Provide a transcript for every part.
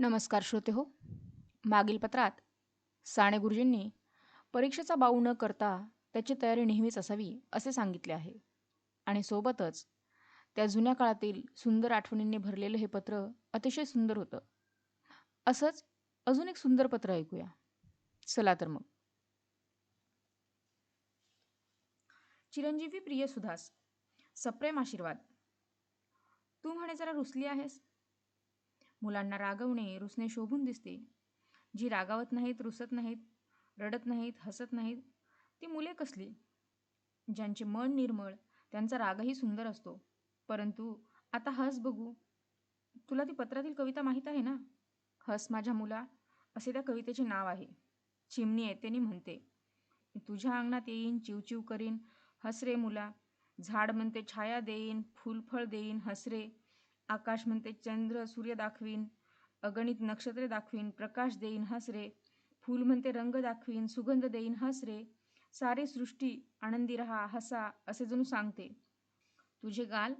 नमस्कार श्रोते हो. मागील पत्रात साने गुरुजींनी परीक्षेचा बाऊ न करता त्याची तयारी नेहमीच असावी असे सांगितले आहे. आणि सोबतच त्या जुन्या काळातील सुंदर आठवणींनी भरलेलं हे पत्र अतिशय सुंदर होतं. असंच अजून एक सुंदर पत्र ऐकूया. चला तर मग. चिरंजीवी प्रिय सुधास सप्रेम आशीर्वाद. तू म्हणे जरा रुसली आहेस? मुलांना रागवणे रुसणे शोभून दिसते. जी रागावत नाहीत रुसत नाहीत रडत नाहीत हसत नाहीत ती मुले कसली? ज्यांचे मन निर्मळ त्यांचा रागही सुंदर असतो. परंतु आता हस बघू. तुला ती पत्रातील कविता माहीत आहे ना? हस माझ्या मुला असे त्या कवितेचे नाव आहे. चिमणी येतेने म्हणते. तुझ्या अंगणात येईन चिवचिव करीन. हसरे मुला झाड म्हणते छाया देईन फुलफळ देईन. हसरे आकाश म्हणते चंद्र सूर्य दाखवीन अगणित नक्षत्रे दाखवीन प्रकाश देईन हसरे. फूल म्हणते रंग दाखवीन सुगंध देईन हसरे. सारे सृष्टी आनंदी रहा हसा असे जणू सांगते. तुझे गाल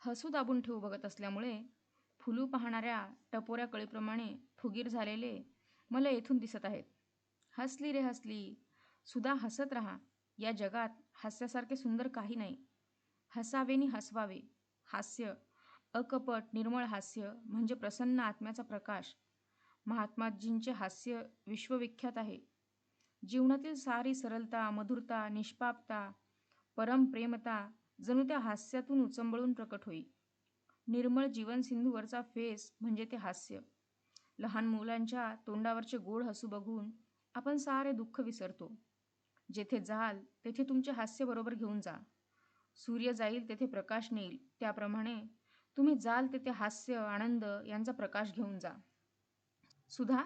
हसू दाबून ठेवू बघत असल्यामुळे फुलू पाहणाऱ्या टपोऱ्या कळीप्रमाणे फुगीर झालेले मला येथून दिसत आहेत. हसली रे हसली सुद्धा हसत राहा या जगात हास्यासारखे सुंदर काही नाही. हसावेनी हसवावे हास्य अकपट निर्मळ हास्य म्हणजे प्रसन्न आत्म्याचा प्रकाश. महात्माजींचे हास्य विश्वविख्यात आहे. जीवनातील सारी सरलता मधुरता निष्पापता परमप्रेमता जणू त्या हास्यातून उचंबळून प्रकट होई. निर्मळ जीवनसिंधूवरचा फेस म्हणजे ते हास्य. लहान मुलांच्या तोंडावरचे गोड हसू बघून आपण सारे दुःख विसरतो. जेथे जाल तेथे तुमचे हास्य बरोबर घेऊन जा. सूर्य जाईल तेथे प्रकाश नेईल. त्याप्रमाणे तुम्ही जाल तेथे हास्य आनंद यांचा प्रकाश घेऊन जा. सुधा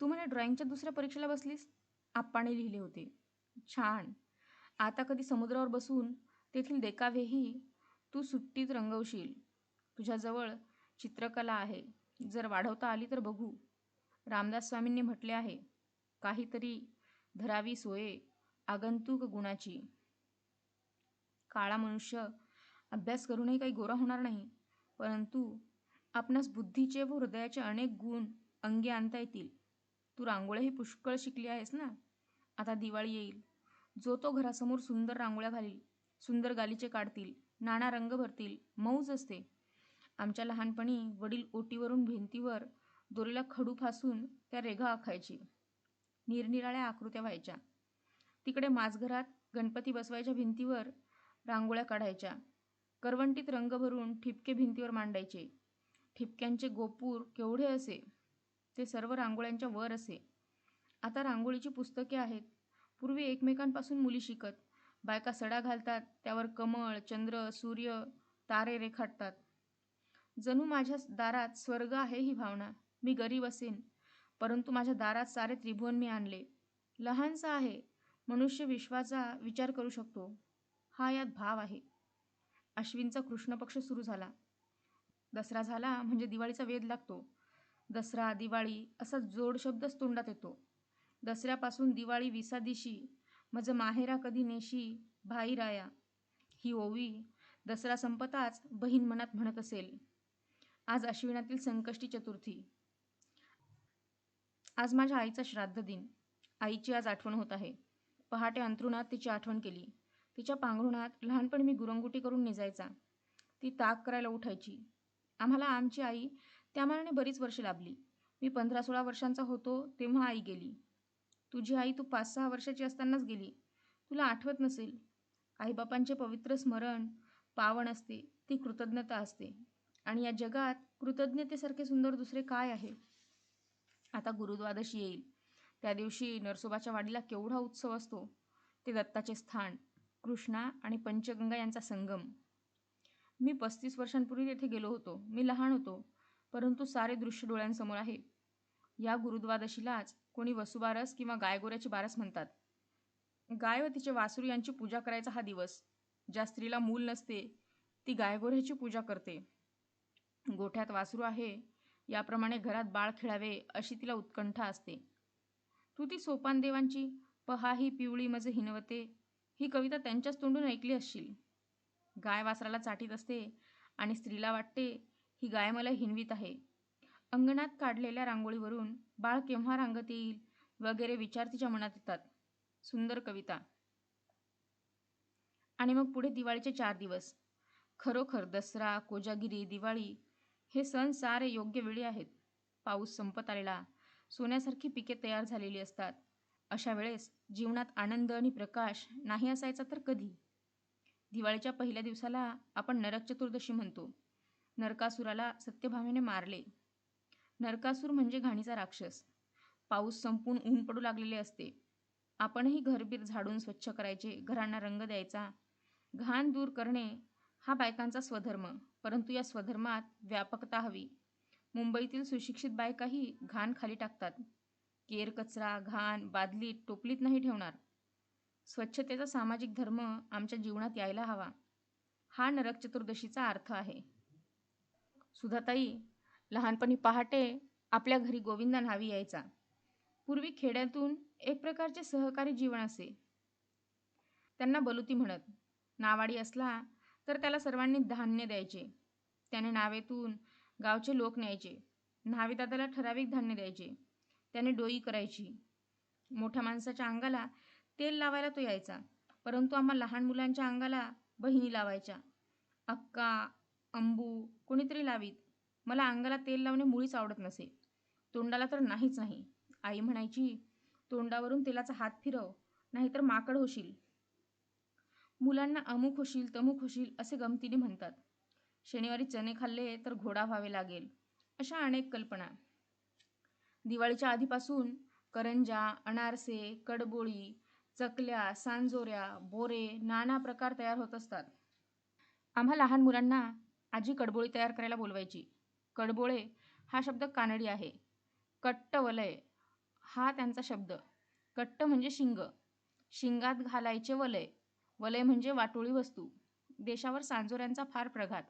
तू म्हणे ड्रॉईंगच्या दुसऱ्या परीक्षेला बसलीस? आप्पाने लिहिले होते. छान. आता कधी समुद्रावर बसून तेथील देखावेही तू सुट्टीत रंगवशील. तुझ्याजवळ चित्रकला आहे. जर वाढवता आली तर बघू. रामदास स्वामींनी म्हटले आहे काहीतरी धरावी सोये आगंतुक गुणाची. काळा मनुष्य अभ्यास करूनही काही गोरा होणार नाही. परंतु आपणास बुद्धीचे व हृदयाचे अनेक गुण अंगी आणता येतील. तू रांगोळ्याही पुष्कळ शिकली आहेस ना? आता दिवाळी येईल. जो तो घरासमोर सुंदर रांगोळ्या घालील सुंदर गालीचे काढतील नाना रंग भरतील मौज असते. आमच्या लहानपणी वडील ओटीवरून भिंतीवर दोरीला खडू फासून त्या रेघा आखायची. निरनिराळ्या आकृत्या व्हायच्या. तिकडे माझघरात गणपती बसवायच्या भिंतीवर रांगोळ्या काढायच्या. करवंटीत रंग भरून ठिपके भिंतीवर मांडायचे. ठिपक्यांचे गोपूर केवढे असे? ते सर्व रांगोळ्यांच्या वर असे. आता रांगोळीची पुस्तके आहेत. पूर्वी एकमेकांपासून मुली शिकत. बायका सडा घालतात त्यावर कमळ चंद्र सूर्य तारे रेखाटतात. जणू माझ्या दारात स्वर्ग आहे ही भावना. मी गरीब असेन. परंतु माझ्या दारात सारे त्रिभुवन मी आणले. लहानसा आहे. मनुष्य विश्वाचा विचार करू शकतो. हा यात भाव आहे. अश्विनचा कृष्ण पक्ष सुरू झाला. दसरा झाला म्हणजे दिवाळीचा वेध लागतो. दसरा दिवाळी असा जोड शब्दच तोंडात येतो. दसऱ्यापासून दिवाळी विसा दिशी मज माहेरा कधी नेशी भाई राया. ही ओवी दसरा संपताच बहीण मनात म्हणत असेल. आज अश्विनातील संकष्टी चतुर्थी. आज माझ्या आईचा श्राद्ध दिन. आईची आज आठवण होत आहे. पहाटे अंतरुणात तिची आठवण केली. तिच्या पांघरुणात लहानपणी मी गुरंगुटी करून निजायचा. ती ताक करायला उठायची. आम्हाला आमची आई त्यामानाने बरीच वर्षे लाभली. मी पंधरा सोळा वर्षांचा होतो तेव्हा आई गेली. तुझी आई तू पाच सहा वर्षाची असतानाच गेली. तुला आठवत नसेल? आईबापांचे पवित्र स्मरण पावन असते ती कृतज्ञता असते. आणि या जगात कृतज्ञतेसारखे सुंदर दुसरे काय आहे? आता गुरुद्वादशी येईल. त्या दिवशी नरसोबाच्या वाडीला केवढा उत्सव असतो? ते दत्ताचे स्थान कृष्णा आणि पंचगंगा यांचा संगम. मी पस्तीस वर्षांपूर्वी तेथे गेलो होतो. मी लहान होतो परंतु सारे दृश्य डोळ्यांसमोर आहे. या गुरुद्वादशीलाच कोणी वसुबारस किंवा गायगोऱ्याची बारस म्हणतात. गाय व तिचे वासरू यांची पूजा करायचा हा दिवस. ज्या स्त्रीला मूल नसते ती गायगोऱ्याची पूजा करते. गोठ्यात वासरू आहे याप्रमाणे घरात बाळ खेळावे अशी तिला उत्कंठा असते. तू ती सोपान देवांची पहा ही पिवळी मज हिनवते ही कविता त्यांच्याच तोंडून ऐकली असशील. गाय वासराला चाटीत असते आणि स्त्रीला वाटते ही गाय मला हिनवीत आहे. अंगणात काढलेल्या रांगोळीवरून बाळ केव्हा रांगत येईल वगैरे विचार तिच्या मनात येतात. सुंदर कविता. आणि मग पुढे दिवाळीचे चार दिवस. खरोखर दसरा कोजागिरी दिवाळी हे सण सारे योग्य वेळी आहेत. पाऊस संपत आलेला सोन्यासारखी पिके तयार झालेली असतात. अशा वेळेस जीवनात आनंद आणि प्रकाश नाही असायचा तर कधी? दिवाळीच्या पहिल्या दिवसाला आपण नरक चतुर्दशी म्हणतो. नरकासुराला सत्यभामेने मारले. नरकासूर म्हणजे घाणीचा राक्षस. पाऊस संपून ऊन पडू लागलेले असते. आपणही घरबीर झाडून स्वच्छ करायचे घरांना रंग द्यायचा. घाण दूर करणे हा बायकांचा स्वधर्म परंतु या स्वधर्मात व्यापकता हवी. मुंबईतील सुशिक्षित बायकाही घाण खाली टाकतात. केर कचरा घाण बादलीत टोपलीत नाही ठेवणार. स्वच्छतेचा सामाजिक धर्म आमच्या जीवनात यायला हवा. हा नरक चतुर्दशीचा अर्थ आहे. सुधाताई लहानपणी पहाटे आपल्या घरी गोविंदा न्हावी यायचा. पूर्वी खेड्यातून एक प्रकारचे सहकारी जीवन असे. त्यांना बलुती म्हणत नावाडी असला तर त्याला सर्वांनी धान्य द्यायचे. त्याने नावेतून गावचे लोक न्यायचे. न्हावीदादाला ठराविक धान्य द्यायचे. त्याने डोई करायची. मोठ्या माणसाच्या अंगाला तेल लावायला तो यायचा. परंतु आम्हा लहान मुलांच्या अंगाला बहिणी लावायच्या. अक्का अंबू कोणीतरी लावीत. मला अंगाला तेल लावणे मुळीच आवडत नसे. तोंडाला तर नाहीच नाही आई म्हणायची तोंडावरून तेलाचा हात फिरव नाहीतर माकड होशील. मुलांना अमुक होशील तमुक होशील असे गमतीने म्हणतात. शनिवारी चणे खाल्ले तर घोडा व्हावे लागेल अशा अनेक कल्पना. दिवाळीच्या आधीपासून करंजा अनारसे कडबोळी चकल्या सांजोऱ्या बोरे नाना प्रकार तयार होत असतात. आम्हा लहान मुलांना आजी कडबोळी तयार करायला बोलवायची. कडबोळे हा शब्द कानडी आहे. कट्ट वलय हा त्यांचा शब्द. कट्ट म्हणजे शिंग. शिंगात घालायचे वलय. वलय म्हणजे वाटोळी वस्तू. देशावर सांजोऱ्यांचा फार प्रघात.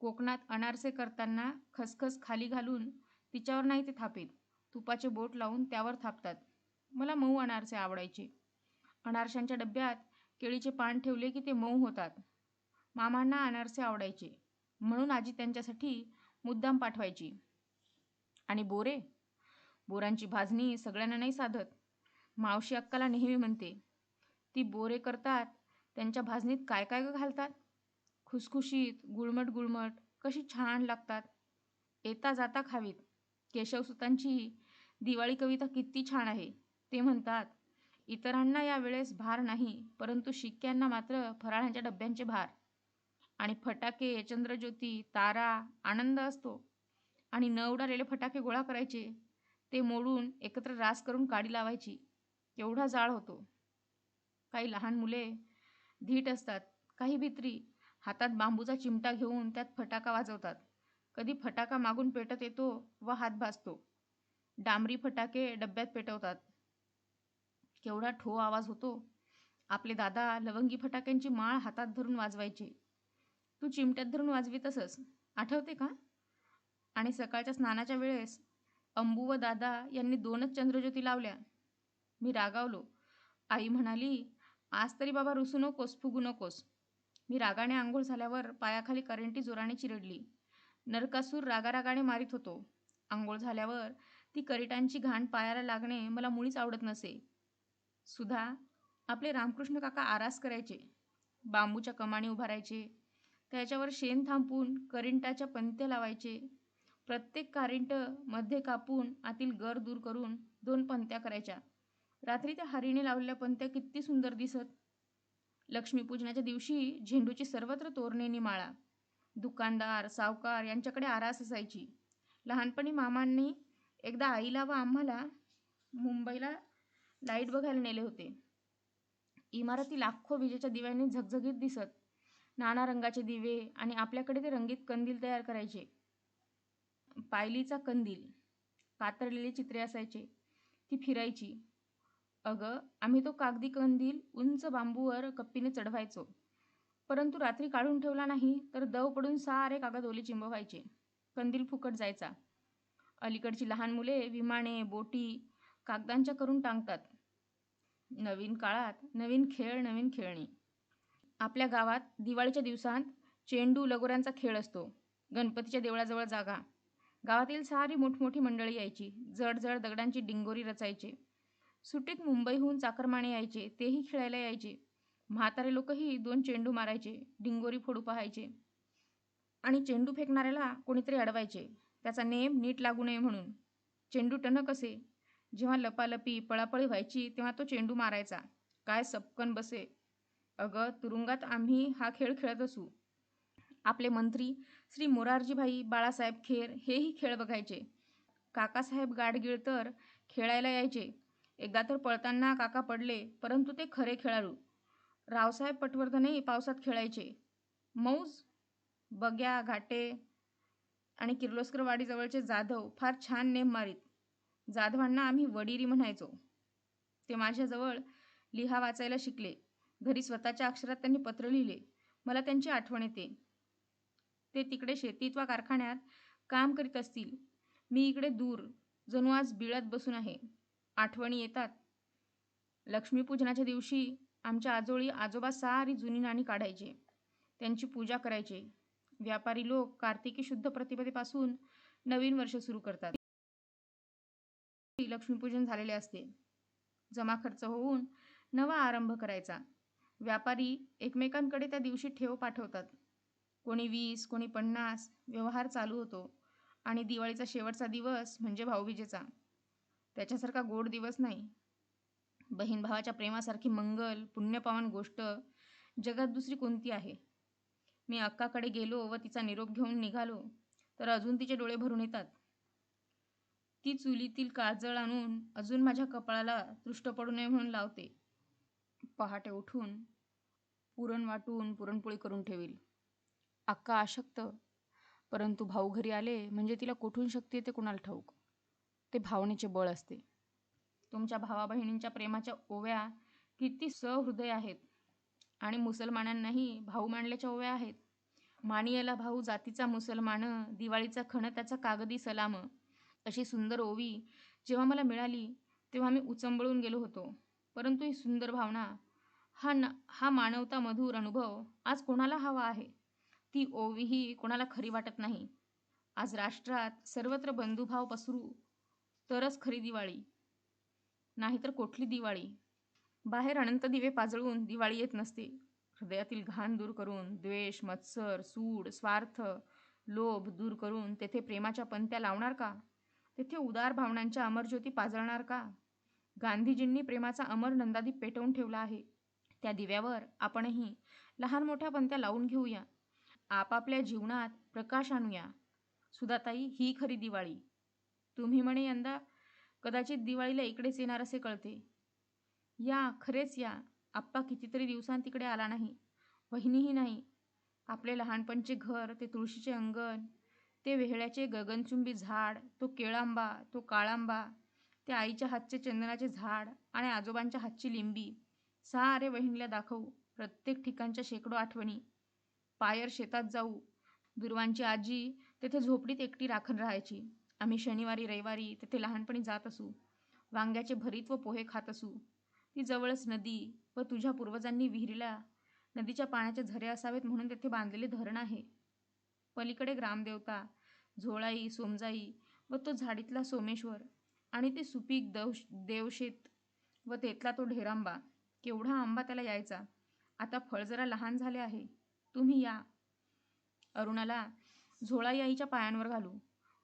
कोकणात अनारसे करताना खसखस खाली घालून तिच्यावर नाही ते थापीत तुपाचे बोट लावून त्यावर थापतात. मला मऊ अनारसे आवडायचे. अनारशांच्या डब्यात केळीचे पान ठेवले की ते मऊ होतात. मामांना अनारसे आवडायचे. म्हणून आजी त्यांच्यासाठी मुद्दाम पाठवायची. आणि बोरे? बोरांची भाजणी सगळ्यांना नाही साधत. मावशी अक्काला नेहमी म्हणते ती बोरे करतात त्यांच्या भाजणीत काय काय घालतात? खुसखुशीत गुळमट गुळमट कशी छान लागतात. येता जाता खावीत. केशवसुतांची दिवाळी कविता किती छान आहे. ते म्हणतात इतरांना या वेळेस भार नाही परंतु शिक्क्यांना मात्र फराळांच्या डब्यांचे भार. आणि फटाके चंद्रज्योती तारा आनंद असतो. आणि न उडालेले फटाके गोळा करायचे ते मोडून एकत्र रास करून काडी लावायची. एवढा जाळ होतो. काही लहान मुले धीट असतात काही भित्री हातात बांबूचा चिमटा घेऊन त्यात फटाका वाजवतात. कधी फटाका मागून पेटत येतो व हात भाजतो डांबरी फटाके डब्यात पेटवतात. केवढा ठो आवाज होतो. आपले दादा लवंगी फटाक्यांची माळ हातात धरून वाजवायचे. तू चिमट्यात धरून वाजवी तसंच आठवते का? आणि सकाळच्या स्नानाच्या वेळेस अंबू व दादा यांनी दोनच चंद्रज्योती लावल्या. मी रागावलो. आई म्हणाली आज तरी बाबा रुसू नकोस फुगू नकोस. मी रागाने आंघोळ झाल्यावर पायाखाली करंटी जोराने चिरडली. नरकासूर रागारागाने मारित होतो. आंघोळ झाल्यावर ती करिटांची घाण पायाला लागणे मला मुळीच आवडत नसे. सुधा आपले रामकृष्ण काका आरास करायचे. बांबूच्या कमाणी उभारायचे. त्याच्यावर शेण थांबून करिंटाच्या पंत्या लावायचे. प्रत्येक कारिंटमध्ये कापून आतील गर दूर करून दोन पंत्या करायच्या. रात्री त्या हरीने लावलेल्या पंत्या किती सुंदर दिसत. लक्ष्मीपूजनाच्या दिवशी झेंडूची सर्वत्र तोरणेनी माळा. दुकानदार सावकार यांच्याकडे आरास असायची. लहानपणी मामांनी एकदा आईला व आम्हाला मुंबईला लाइट बघायला नेले होते. इमारती लाखो विजेच्या दिव्यांनी झगझगीत दिसत. नाना रंगाचे दिवे आणि आपल्याकडे ते रंगीत कंदील तयार करायचे. पायलीचा कंदील कातरलेले चित्रे असायचे. ती फिरायची. अगं आम्ही तो कागदी कंदील उंच बांबूवर कप्पीने चढवायचो. परंतु रात्री काढून ठेवला नाही तर दव पडून सारे कागद ओले चिंबवायचे. कंदील फुकट जायचा. अलीकडची लहान मुले विमाने बोटी कागदांच्या करून टांगतात. नवीन काळात नवीन खेळ नवीन खेळणी. आपल्या गावात दिवाळीच्या दिवसांत चेंडू लगोऱ्यांचा खेळ असतो. गणपतीच्या देवळाजवळ जागा. गावातील सारी मोठमोठी मंडळी यायची. जडजड दगडांची डिंगोरी रचायचे. सुटीत मुंबईहून चाकरमाने यायचे. तेही खेळायला यायचे. म्हातारे लोकही दोन चेंडू मारायचे डिंगोरी फोडू पाहायचे आणि चेंडू फेकणाऱ्याला कोणीतरी अडवायचे. त्याचा नेम नीट लागू नये म्हणून. चेंडू टणक असे. जेव्हा लपालपी पळापळी व्हायची तेव्हा तो चेंडू मारायचा. काय सपकन बसे. अगं तुरुंगात आम्ही हा खेळ खेळत असू. आपले मंत्री श्री मोरारजीभाई बाळासाहेब खेर हेही खेळ बघायचे. काकासाहेब गाडगीळ तर खेळायला यायचे. एकदा तर पळताना काका पडले परंतु ते खरे खेळाडू. रावसाहेब पटवर्धनही पावसात खेळायचे. मौज बग्या घाटे आणि किर्लोस्करवाडीजवळचे जाधव फार छान नेम मारीत. जाधवांना आम्ही वडिरी म्हणायचो. ते माझ्याजवळ लिहा वाचायला शिकले. घरी स्वतःच्या अक्षरात त्यांनी पत्र लिहिले. मला त्यांची आठवण येते. ते तिकडे शेतीत वा कारखान्यात काम करीत असतील. मी इकडे दूर जणू आज बिळत बसून आहे. आठवणी येतात. लक्ष्मीपूजनाच्या दिवशी आमच्या आजोळी आजोबा सारी जुनी नाणी काढायचे. त्यांची पूजा करायचे. व्यापारी लोक कार्तिकी शुद्ध प्रतिपदेपासून नवीन वर्ष सुरू करतात. लक्ष्मीपूजन झालेले असते. जमा खर्च होऊन नवा आरंभ करायचा. व्यापारी एकमेकांकडे त्या दिवशी ठेव पाठवतात. कोणी वीस कोणी पन्नास व्यवहार चालू होतो. आणि दिवाळीचा शेवटचा दिवस म्हणजे भाऊबीजेचा. त्याच्यासारखा गोड दिवस नाही. बहीण भावाच्या प्रेमासारखी मंगल पुण्यपावन गोष्ट जगात दुसरी कोणती आहे? मी अक्काकडे गेलो व तिचा निरोप घेऊन निघालो तर अजून तिचे डोळे भरून येतात. ती चुलीतील काजळ आणून अजून माझ्या कपाळाला तृष्ट पडू नये म्हणून लावते. पहाटे उठून पुरण वाटून पुरणपोळी करून ठेवील. अक्का अशक्त परंतु भाऊ घरी आले म्हणजे तिला कुठून शक्ती येते कुणाला ठाऊक? ते भावनेचे बळ असते. तुमच्या भावा बहिणींच्या प्रेमाच्या ओव्या किती सहृदय आहेत. आणि मुसलमानांनाही भाऊ मांडल्याच्या ओव्या आहेत. मानियाला भाऊ जातीचा मुसलमान दिवाळीचा खण त्याचा कागदी सलाम अशी सुंदर ओवी जेव्हा मला मिळाली तेव्हा मी उचंबळून गेलो होतो. परंतु ही सुंदर भावना हा न हा मानवता मधुर अनुभव आज कोणाला हवा आहे? ती ओवीही कोणाला खरी वाटत नाही. आज राष्ट्रात सर्वत्र बंधुभाव पसरू तरच खरी दिवाळी. नाहीतर कुठली दिवाळी? बाहेर अनंत दिवे पाजळून दिवाळी येत नसते. हृदयातील घाण दूर करून द्वेष मत्सर सूड स्वार्थ लोभ दूर करून तेथे प्रेमाच्या पंत्या लावणार का? तेथे उदार भावनांच्या अमरज्योती पाजळणार का? गांधीजींनी प्रेमाचा अमर नंदादीप पेटवून ठेवला आहे. त्या दिव्यावर आपणही लहान मोठ्या पंत्या लावून घेऊया. आपापल्या जीवनात प्रकाश आणूया. सुधाताई ही खरी दिवाळी. तुम्ही म्हणे यंदा कदाचित दिवाळीला इकडेच येणार असे कळते. या खरेच या. आप्पा कितीतरी दिवसांत तिकडे आला नाही. वहिनीही नाही. आपले लहानपणचे घर ते तुळशीचे अंगण ते वेहळ्याचे गगनचुंबी झाड तो केळांबा तो काळांबा ते आईच्या हातचे चंदनाचे झाड आणि आजोबांच्या हातची लिंबी. सारे वहिनीला दाखवू प्रत्येक ठिकाणच्या शेकडो आठवणी. पायर शेतात जाऊ. दुर्वांची आजी तेथे झोपडीत एकटी राखण राहायची. आम्ही शनिवारी रविवारी तेथे लहानपणी जात असू वांग्याचे भरीत व पोहे खात असू ती जवळच नदी व तुझ्या पूर्वजांनी विहिरीला नदीच्या पाण्याचे झरे असावेत म्हणून तेथे बांधलेले धरण आहे. पलीकडे ग्रामदेवता झोळाई सोमजाई व तो झाडीतला सोमेश्वर आणि ते सुपीक दव देवशेत व तेथला तो ढेरांबा. केवढा आंबा त्याला यायचा? आता फळ जरा लहान झाले आहे. तुम्ही या. अरुणाला झोळाई आईच्या पायांवर घालू.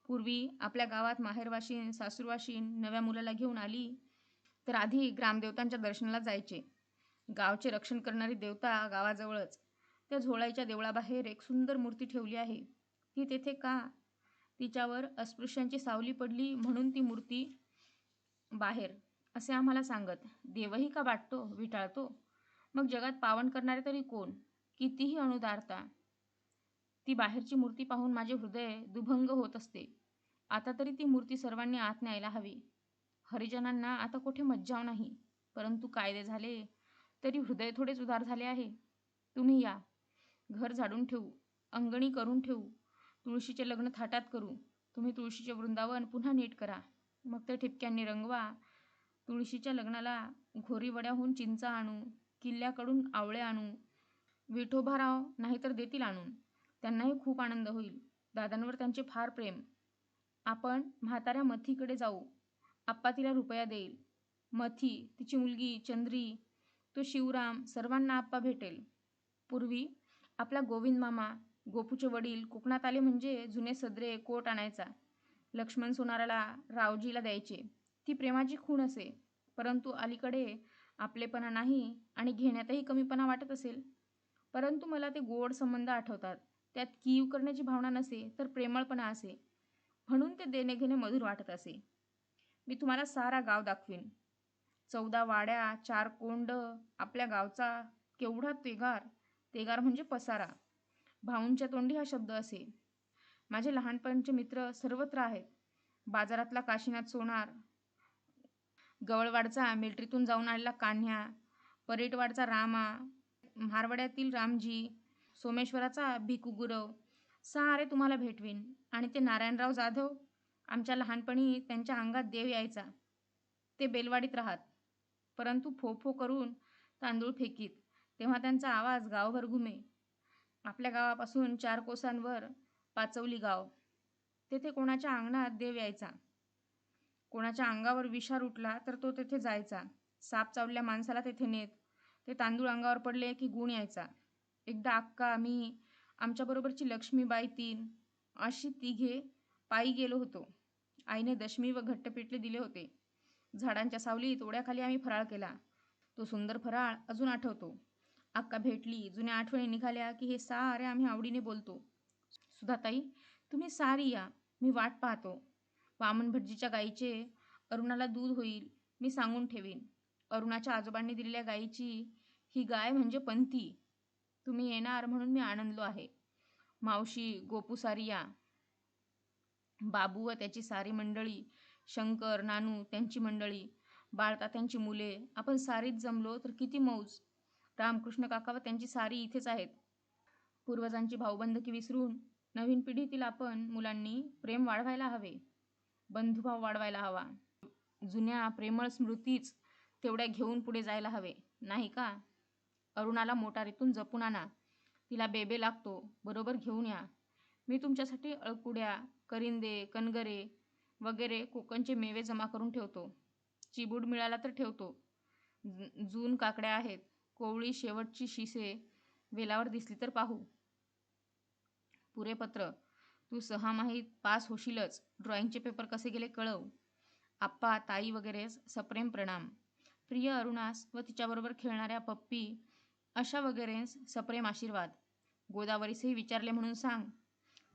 पूर्वी आपल्या गावात माहेरवाशीन सासूरवाशीन नव्या मुलाला घेऊन आली तर आधी ग्रामदेवतांच्या दर्शनाला जायचे. गावचे रक्षण करणारी देवता गावाजवळच. त्या झोळाईच्या देवळाबाहेर एक सुंदर मूर्ती ठेवली आहे. ती तेथे का? तिच्यावर अस्पृश्यांची सावली पडली म्हणून ती मूर्ती बाहेर असे आम्हाला सांगत देवही का वाटतो विटाळतो? मग जगात पावन करणारे तरी कोण? कितीही अनुदारता ती बाहेरची मूर्ती पाहून माझे हृदय दुभंग होत असते. आता तरी ती मूर्ती सर्वांनी आत न्यायला हवी. हरिजनांना आता कोठे मज्जाव नाही. परंतु कायदे झाले तरी हृदय थोडेच उदार झाले आहे. तुम्ही या. घर झाडून ठेवू. अंगणी करून ठेवू. तुळशीचे लग्न थाटात करू. तुम्ही तुळशीचे वृंदावन पुन्हा नीट करा. मग ते ठिपक्यांनी रंगवा. तुळशीच्या लग्नाला घोरीवड्याहून चिंचा आणू. किल्ल्याकडून आवळे आणू. विठोबाराव नाहीतर देतील आणून. त्यांनाही खूप आनंद होईल. दादांवर त्यांचे फार प्रेम. आपण म्हाताऱ्या मथीकडे जाऊ. आप्पा तिला रुपया देईल. मथी तिची मुलगी चंद्री तो शिवराम सर्वांना आप्पा भेटेल. पूर्वी आपला गोविंद मामा गोपूचे वडील कोकणात आले म्हणजे जुने सदरे कोट आणायचा. लक्ष्मण सोनाराला रावजीला द्यायचे. ती प्रेमाची खूण असे. परंतु अलीकडे आपलेपणा नाही आणि घेण्यातही कमीपणा वाटत असेल. परंतु मला ते गोड संबंध आठवतात. त्यात कीव करण्याची भावना नसे तर प्रेमळपणा असे म्हणून ते देणे घेणे मधुर वाटत असे. मी तुम्हाला सारा गाव दाखवीन. चौदा वाड्या चार कोंड आपल्या गावचा केवढा तेगार तेगार म्हणजे पसारा. भाऊंच्या तोंडी हा शब्द असे. माझे लहानपणचे मित्र सर्वत्र आहेत. बाजारातला काशीनाथ सोनार गवळवाडचा मिल्ट्रीतून जाऊन आलेला कान्ह्या परेटवाडचा रामा मारवाड्यातील रामजी सोमेश्वराचा भिकू गुरव सारे तुम्हाला भेटवीन. आणि ते नारायणराव जाधव आमच्या लहानपणी त्यांच्या अंगात देव यायचा. ते बेलवाडीत राहत. परंतु फो फो करून तांदूळ फेकीत. तेव्हा त्यांचा आवाज गावभर घुमे. आपल्या गावापासून चार कोसांवर पाचवली गाव. तेथे कोणाच्या अंगणात देव यायचा? कोणाच्या अंगावर विषार उठला तर तो तेथे जायचा. साप चावल्या माणसाला तेथे नेत. ते तांदूळ अंगावर पडले की गुण यायचा. एकदा अक्का मी आमच्याबरोबरची लक्ष्मीबाई तीन अशी तिघे पायी गेलो होतो. आईने दशमी व घट्ट पिठले दिले होते. झाडांच्या सावलीत ओढ्याखाली आम्ही फराळ केला. तो सुंदर फराळ अजून आठवतो. अक्का भेटली. जुन्या आठवणी निघाल्या की हे सारे आम्ही आवडीने बोलतो. सुधाताई तुम्ही सारी या. मी वाट पाहतो. वामन भटजीच्या गाईचे अरुणाला दूध होईल मी सांगून ठेवीन. अरुणाच्या आजोबांनी दिलेल्या गाईची ही गाय म्हणजे पंथी. तुम्ही येणार म्हणून मी आनंदलो आहे. मावशी गोपुसारिया बाबू व त्याची सारी मंडळी शंकर नानू त्यांची मंडळी बाळतात्यांची मुले आपण सारीच जमलो तर किती मौज. रामकृष्ण काका व त्यांची सारी इथेच आहेत. पूर्वजांची भाऊबंदकी विसरून नवीन पिढीतील आपण मुलांनी प्रेम वाढवायला हवे. बंधुभाव वाढवायला हवा. जुन्या प्रेमळ स्मृतीच तेवढ्या घेऊन पुढे जायला हवे. नाही का? अरुणाला मोटारीतून जपून आणा. तिला बेबे लागतो. बरोबर घेऊन या. मी तुमच्यासाठी अळकुड्या करिंदे कणगरे वगैरे कोकणचे मेवे जमा करून ठेवतो. चिबूड मिळाला तर ठेवतो. जून काकड्या आहेत. कोवळी शेवटची शिसे वेलावर दिसली तर पाहू. पुरे पत्र तू सहामाहीत पास होशीलच. ड्रॉइंगचे पेपर कसे गेले कळव. आप्पा ताई वगैरे सप्रेम प्रणाम. प्रिय अरुणास व तिच्याबरोबर खेळणाऱ्या पप्पी अशा वगैरे सप्रेम आशीर्वाद. गोदावरीसही विचारले म्हणून सांग.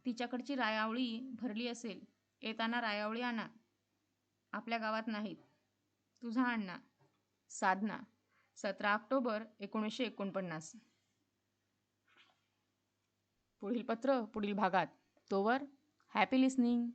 तिच्याकडची रायावळी भरली असेल. येताना रायावळी आणा. आपल्या गावात नाहीत. तुझा अण्णा. साधना. सतरा ऑक्टोबर एकोणीसशे एकोणपन्नास. पुढील पत्र पुढील भागात. तोवर हॅपी लिस्निंग